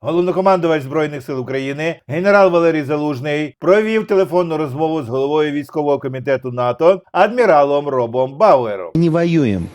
Головнокомандувач збройних сил України генерал Валерій Залужний провів телефонну розмову з головою військового комітету НАТО адміралом Робом Бауером. не воюем.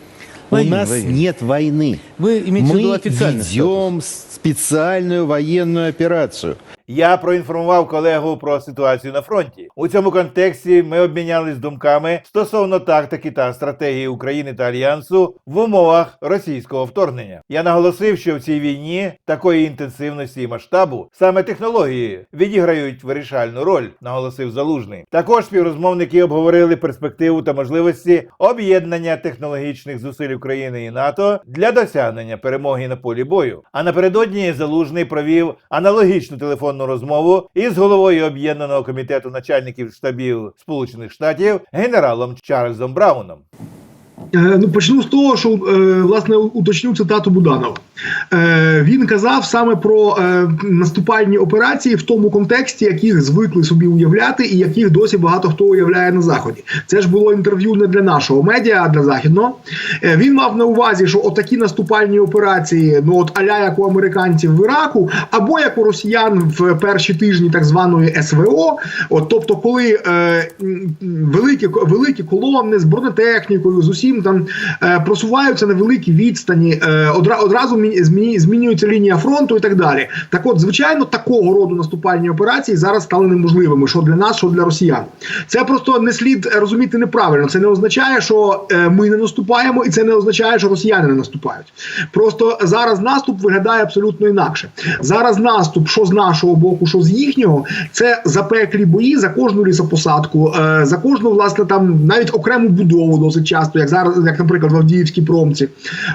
Воюем, У нас воюем. нет войны. Вы имеете в виду Мы официальный ведем специальную военную операцию. Я проінформував колегу про ситуацію на фронті. У цьому контексті ми обмінялись думками стосовно тактики та стратегії України та альянсу в умовах російського вторгнення. Я наголосив, що в цій війні такої інтенсивності і масштабу саме технології відіграють вирішальну роль, наголосив Залужний. Також співрозмовники обговорили перспективу та можливості об'єднання технологічних зусиль України і НАТО для досягнення перемоги на полі бою. А напередодні Залужний провів аналогічну телефонну розмову із головою об'єднаного комітету начальників штабів Сполучених Штатів генералом Чарльзом Брауном. Е, Ну, почну з того, що е, власне уточню цитату Буданова. Е, Він казав саме про наступальні операції в тому контексті, яких звикли собі уявляти, і яких досі багато хто уявляє на заході. Це ж було інтерв'ю не для нашого медіа, а для західного. Він мав на увазі, що отакі наступальні операції, ну от аля як у американців в Іраку, або як у росіян в перші тижні так званої СВО. От тобто, коли е, великі великі колони з бронетехнікою, з усім там е, просуваються на великій відстані, е, одра, одразу змінюється лінія фронту і так далі. Так, от, звичайно, такого роду наступальні операції зараз стали неможливими, що для нас, що для росіян. Це просто не слід розуміти неправильно. Це не означає, що е, ми не наступаємо, і це не означає, що росіяни не наступають. Просто зараз наступ виглядає абсолютно інакше. Зараз наступ, що з нашого боку, що з їхнього, це запеклі бої за кожну лісопосадку, е, за кожну, власне, там навіть окрему будову досить часто, як зараз, як, наприклад, в Авдіївській промці.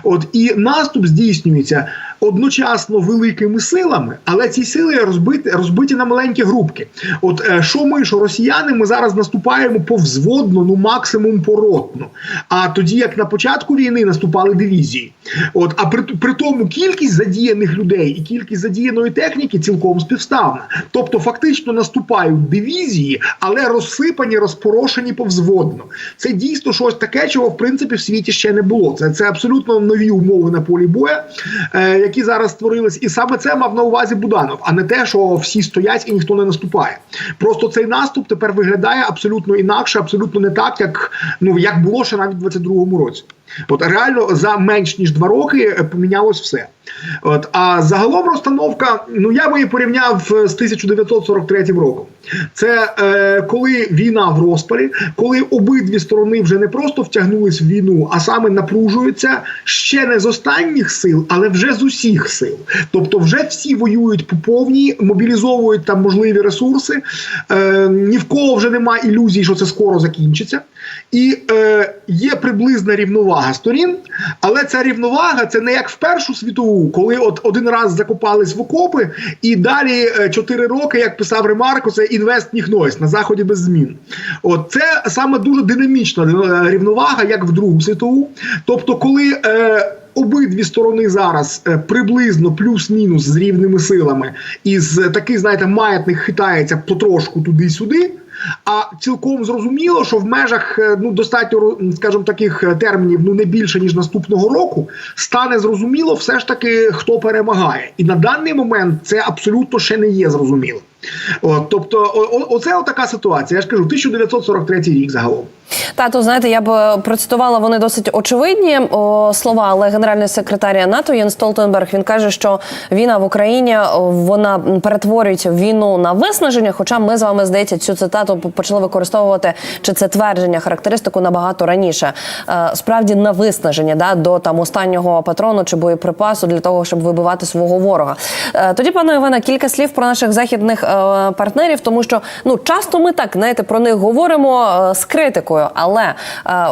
От і наступ здійснюється одночасно великими силами, але ці сили розбиті, розбиті на маленькі групки. От е, що ми, що росіяни, ми зараз наступаємо повзводно, ну максимум поротно. А тоді, як на початку війни наступали дивізії. От, а при, при тому кількість задіяних людей і кількість задіяної техніки цілком співставна. Тобто, фактично наступають дивізії, але розсипані, розпорошені повзводно. Це дійсно щось таке, чого в принципі в світі ще не було. Це, це абсолютно нові умови на полі боя, е, які зараз створились, і саме це мав на увазі Буданов, а не те, що всі стоять і ніхто не наступає. Просто цей наступ тепер виглядає абсолютно інакше, абсолютно не так, як ну як було ще навіть в 22-му році. От реально за менш ніж два роки е, помінялось все. От а загалом розстановка, ну я би її порівняв е, з 1943 роком. Це е, коли війна в розпалі, коли обидві сторони вже не просто втягнулись в війну, а саме напружуються ще не з останніх сил, але вже з усіх сил. Тобто, вже всі воюють по повній, мобілізовують там можливі ресурси. Е, ні в кого вже немає ілюзій, що це скоро закінчиться. І е, є приблизна рівновага сторін, але ця рівновага це не як в Першу світову, коли от один раз закопались в окопи, і далі е, чотири роки, як писав Ремарко, це інвест ніхнойсь на заході без змін. От це саме дуже динамічна е, рівновага, як в Другу світову. Тобто, коли е, Обидві сторони зараз е, приблизно плюс-мінус з рівними силами, і з таких, знаєте, маятник хитається потрошку туди-сюди. А цілком зрозуміло, що в межах е, ну достатньо скажімо, таких е, термінів, ну не більше ніж наступного року, стане зрозуміло, все ж таки хто перемагає, і на даний момент це абсолютно ще не є зрозуміло. От, тобто, о, о- оце така ситуація. Я ж кажу, 1943 рік загалом. Та то знаєте, я б процитувала вони досить очевидні о, слова, але генеральний секретар НАТО Єн Столтенберг він каже, що війна в Україні вона перетворюється в війну на виснаження. Хоча ми з вами здається цю цитату почали використовувати чи це твердження, характеристику набагато раніше. Е, справді на виснаження да до там останнього патрону чи боєприпасу для того, щоб вибивати свого ворога. Е, тоді, пане Іване, кілька слів про наших західних е, партнерів, тому що ну часто ми так знаєте про них говоримо е, з критикою, але е,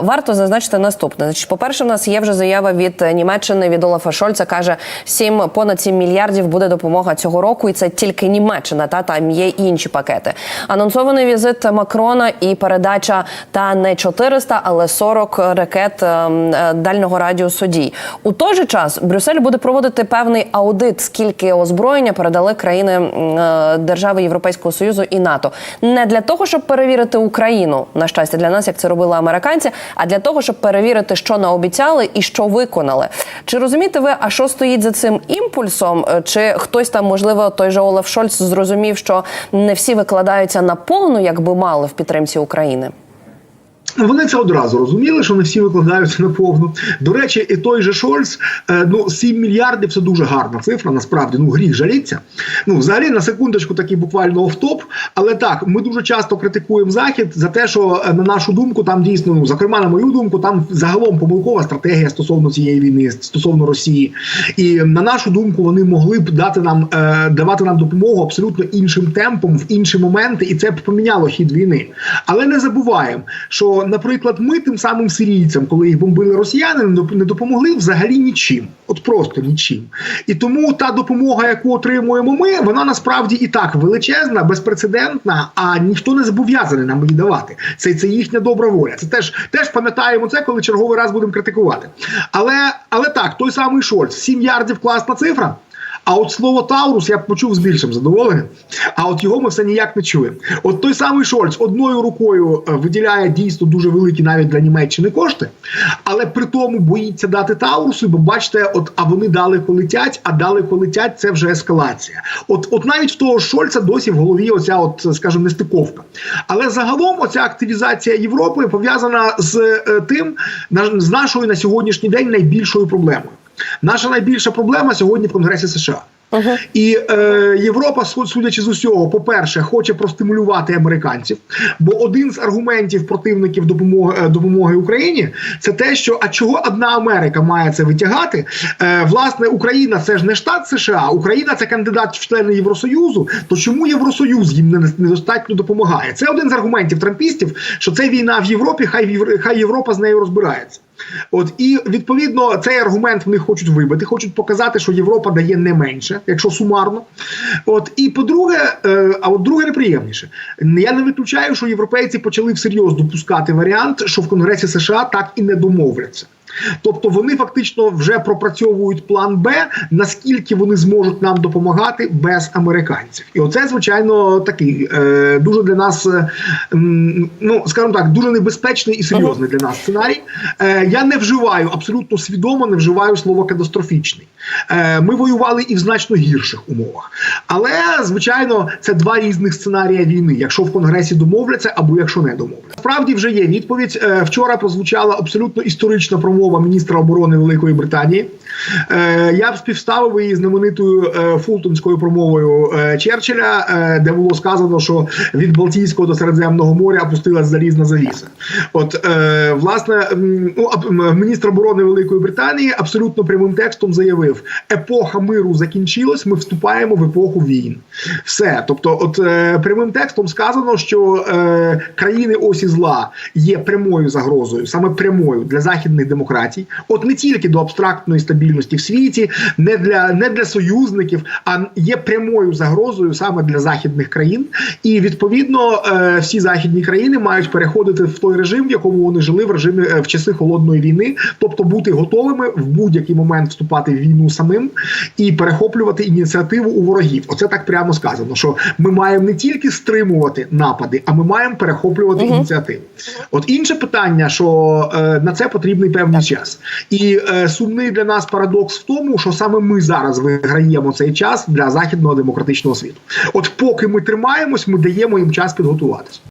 варто зазначити наступне. Значить, по-перше, в нас є вже заява від Німеччини від Олафа Шольца. каже, 7, понад 7 мільярдів буде допомога цього року, і це тільки Німеччина. Та там є інші пакети. Анонсований візит Макрона і передача та не 400, але 40 ракет е, е, дальнього радіусу дій. У той же час Брюссель буде проводити певний аудит, скільки озброєння передали країни е, держави Європейського союзу і НАТО не для того, щоб перевірити Україну на щастя для нас, як це робили американці, а для того, щоб перевірити, що наобіцяли і що виконали. Чи розумієте ви, а що стоїть за цим імпульсом? Е, Чи хтось там, можливо, той же Олаф Шольц зрозумів, що не всі викладаються на повну, як би мали в підтримці України? Вони це одразу розуміли, що не всі викладаються на повну. До речі, і той же Шольц, е, ну 7 мільярдів це дуже гарна цифра. Насправді, ну гріх жаліться. Ну, взагалі, на секундочку, такий буквально офтоп. Але так, ми дуже часто критикуємо захід за те, що е, на нашу думку, там дійсно, ну зокрема, на мою думку, там загалом помилкова стратегія стосовно цієї війни, стосовно Росії. І на нашу думку, вони могли б дати нам е, давати нам допомогу абсолютно іншим темпом в інші моменти, і це б поміняло хід війни. Але не забуваємо, що, наприклад, ми тим самим сирійцям, коли їх бомбили росіяни, не доп- допомогли взагалі нічим, от просто нічим. І тому та допомога, яку отримуємо ми, вона насправді і так величезна, безпрецедентна, а ніхто не зобов'язаний нам її давати. Це, це їхня добра воля. Це теж теж пам'ятаємо це, коли черговий раз будемо критикувати. Але, але так, той самий Шольц, 7 ярдів класна цифра. А от слово Таурус я почув з більшим задоволенням, а от його ми все ніяк не чуємо. От той самий Шольц одною рукою е, виділяє дійсно дуже великі навіть для Німеччини кошти, але при тому боїться дати Таурусу, бо бачите, от а вони далеко летять, а далеко летять це вже ескалація. От, от навіть в того Шольца досі в голові оця, от скажімо, нестиковка. Але загалом оця активізація Європи пов'язана з е, тим, з нашою на сьогоднішній день найбільшою проблемою. Наша найбільша проблема сьогодні в Конгресі США. І е, Європа, су- судячи з усього, по-перше, хоче простимулювати американців. Бо один з аргументів противників допомоги, е, допомоги Україні це те, що а чого одна Америка має це витягати? Е, власне, Україна це ж не штат США, Україна це кандидат в члени Євросоюзу. То чому Євросоюз їм не- недостатньо допомагає? Це один з аргументів трампістів, що це війна в Європі, хай хай Європа з нею розбирається. От і відповідно цей аргумент вони хочуть вибити, хочуть показати, що Європа дає не менше, якщо сумарно. От і по-друге, е, а от друге неприємніше. Я не виключаю, що європейці почали всерйоз допускати варіант, що в Конгресі США так і не домовляться. Тобто вони фактично вже пропрацьовують план Б, наскільки вони зможуть нам допомагати без американців, і оце звичайно такий е, дуже для нас, е, ну скажімо так, дуже небезпечний і серйозний для нас сценарій. Е, я не вживаю абсолютно свідомо, не вживаю слово катастрофічний. Е, ми воювали і в значно гірших умовах. Але звичайно, це два різних сценарія війни, якщо в конгресі домовляться або якщо не домовляться. Справді вже є відповідь. Е, вчора прозвучала абсолютно історична промова міністра оборони Великої Британії. Е, я б співставив її знаменитою е, фултонською промовою е, Черчилля, де було сказано, що від Балтійського до Середземного моря опустилась залізна завіса. От власне, ну міністр оборони Великої Британії абсолютно прямим текстом заявив: епоха миру закінчилась. Ми вступаємо в епоху війн. Все, тобто, от прямим текстом сказано, що країни осі зла є прямою загрозою, саме прямою для західних демократій. От не тільки до абстрактної стабільності в світі, не для не для союзників, а є прямою загрозою саме для західних країн. І відповідно е, всі західні країни мають переходити в той режим, в якому вони жили в режимі е, в часи холодної війни, тобто бути готовими в будь-який момент вступати в війну самим і перехоплювати ініціативу у ворогів. Оце так прямо сказано. Що ми маємо не тільки стримувати напади, а ми маємо перехоплювати ініціативу. От інше питання, що е, на це потрібний певний час, і е, сумний для нас парадокс в тому, що саме ми зараз виграємо цей час для західного демократичного світу. От поки ми тримаємось, ми даємо їм час підготуватися.